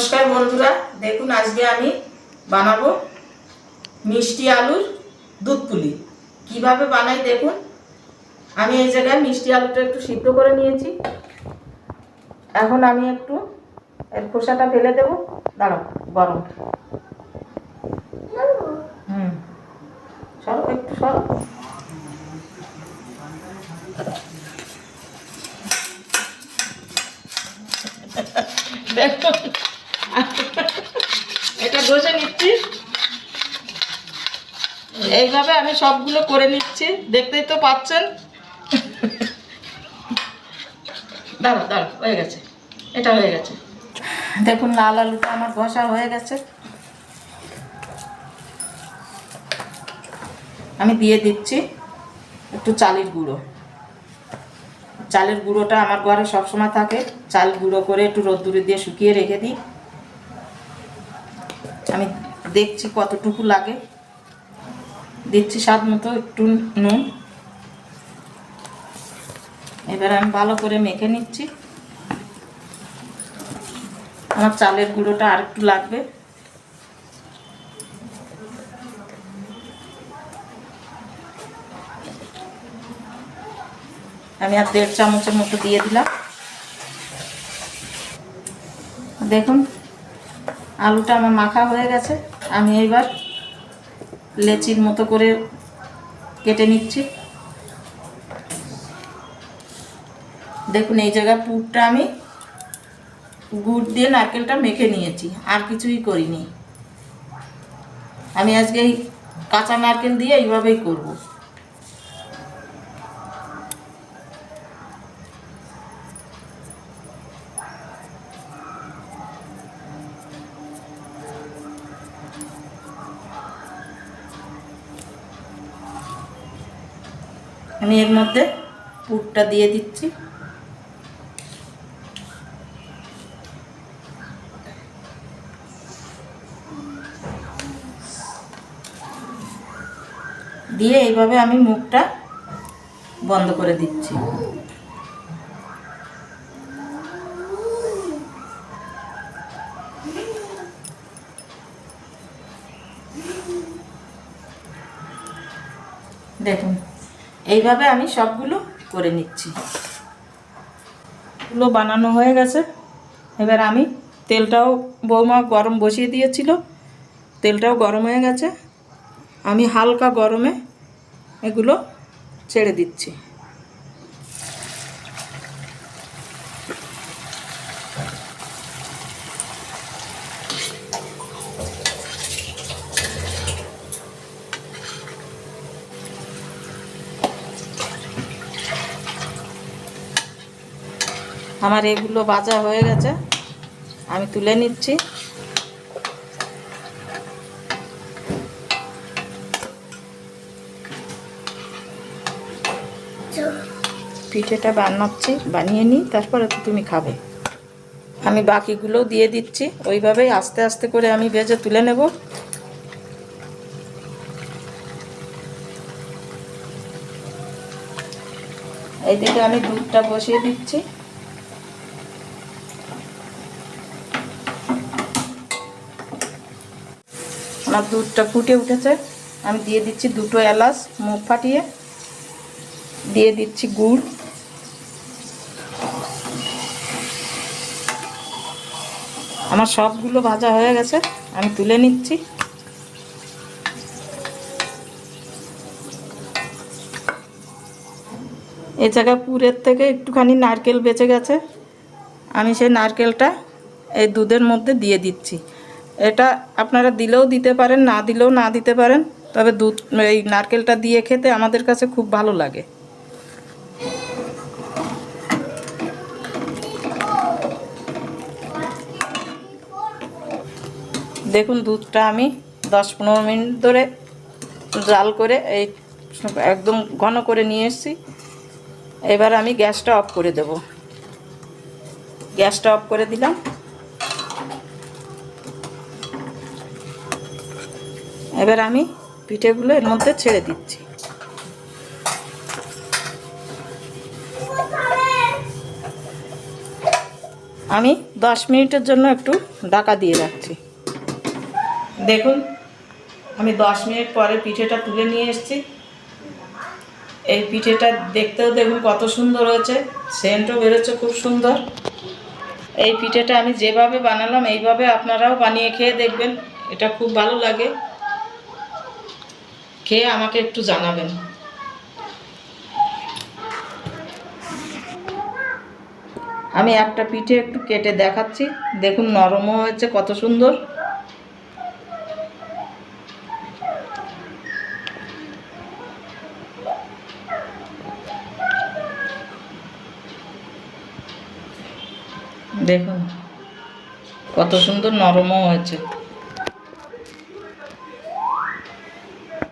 নমস্কার বন্ধুরা, দেখুন আজকে আমি বানাবো মিষ্টি আলুর দুধ পুলি। কীভাবে বানাই দেখুন। আমি এই জায়গায় মিষ্টি আলুটা একটু সিদ্ধ করে নিয়েছি। এখন আমি একটু এর খোসাটা ফেলে দেবো। দাঁড়াও, গরম। হুম, সরো, একটু সরো। এটা ঘষে নিচ্ছি। এইভাবে আমি সবগুলো করে নিচ্ছি। দেখতেই তো পাচ্ছেন। দাঁড়ো দাঁড়ো হয়ে গেছে। এটা হয়ে গেছে। দেখুন, লাল আলুটা আমার ঘষা হয়ে গেছে। আমি দিয়ে দিচ্ছি একটু চালের গুঁড়ো। চালের গুঁড়োটা আমার ঘরে সবসময় থাকে। চাল গুঁড়ো করে একটু রোদ্দুরে দিয়ে শুকিয়ে রেখে দিই। দেখছি কতটুকু লাগে। দিচ্ছি স্বাদ মতো একটু নুন। এবার আমি ভালো করে মেখে নিচ্ছি। আমার চালের গুঁড়োটা আর একটু লাগবে। আমি আর দেড় চামচের মতো দিয়ে দিলাম। দেখুন, আলুটা আমার মাখা হয়ে গেছে। আমি এবার লেচির মতো করে কেটে নিচ্ছি। দেখুন, এই জায়গায় পুরটা আমি গুড় দিয়ে নারকেলটা মেখে নিয়েছি, আর কিছুই করিনি। আমি আজকে এই কাঁচা নারকেল দিয়ে এইভাবেই করব। আমি এর মধ্যে পুরটা দিয়ে দিচ্ছি। দিয়ে এইভাবে আমি মুখটা বন্ধ করে দিচ্ছি। দেখুন। এইভাবে আমি সবগুলো করে নিচ্ছি। এগুলো বানানো হয়ে গেছে। এবার আমি তেলটাও বৌমা গরম বসিয়ে দিয়েছিল। তেলটাও গরম হয়ে গেছে। আমি হালকা গরমে এগুলো ছেড়ে দিচ্ছি। আমার এগুলো বাজা হয়ে গেছে। আমি তুলে নিচ্ছি। পিঠেটা বানাচ্ছি, বানিয়ে নিই, তারপরে তো তুমি খাবে। আমি বাকিগুলো দিয়ে দিচ্ছি। ওইভাবেই আস্তে আস্তে করে আমি ভেজে তুলে নেব। এইদিকে আমি দুধটা বসিয়ে দিচ্ছি। আমার দুধটা ফুটে উঠেছে। আমি দিয়ে দিচ্ছি দুটো এলাচ, মুখ ফাটিয়ে। দিয়ে দিচ্ছি গুড়। আমার সবগুলো ভাজা হয়ে গেছে, আমি তুলে নিচ্ছি। এ জায়গায় পুরের থেকে একটুখানি নারকেল বেঁচে গেছে। আমি সেই নারকেলটা এই দুধের মধ্যে দিয়ে দিচ্ছি। এটা আপনারা দিলেও দিতে পারেন, না দিলেও না দিতে পারেন। তবে দুধ, এই নারকেলটা দিয়ে খেতে আমাদের কাছে খুব ভালো লাগে। দেখুন দুধটা আমি দশ পনেরো মিনিট ধরে জাল করে এই একদম ঘন করে নিয়ে এসেছি। এবার আমি গ্যাসটা অফ করে দেব। গ্যাসটা অফ করে দিলাম। এবার আমি পিঠেগুলো এর মধ্যে ছেড়ে দিচ্ছি। আমি দশ মিনিটের জন্য একটু ঢাকা দিয়ে রাখছি। দেখুন, আমি দশ মিনিট পরে পিঠেটা তুলে নিয়ে এসেছি। এই পিঠেটা দেখতেও দেখুন কত সুন্দর হয়েছে, সেন্টও বেরোচ্ছে খুব সুন্দর। এই পিঠেটা আমি যেভাবে বানালাম, এইভাবে আপনারাও বানিয়ে খেয়ে দেখবেন, এটা খুব ভালো লাগে। খেয়ে আমাকে একটু জানাবেন। আমি একটা পিঠে একটু কেটে দেখাচ্ছি। দেখুন, নরমও হয়েছে, কত সুন্দর। দেখুন, কত সুন্দর নরমও হয়েছে।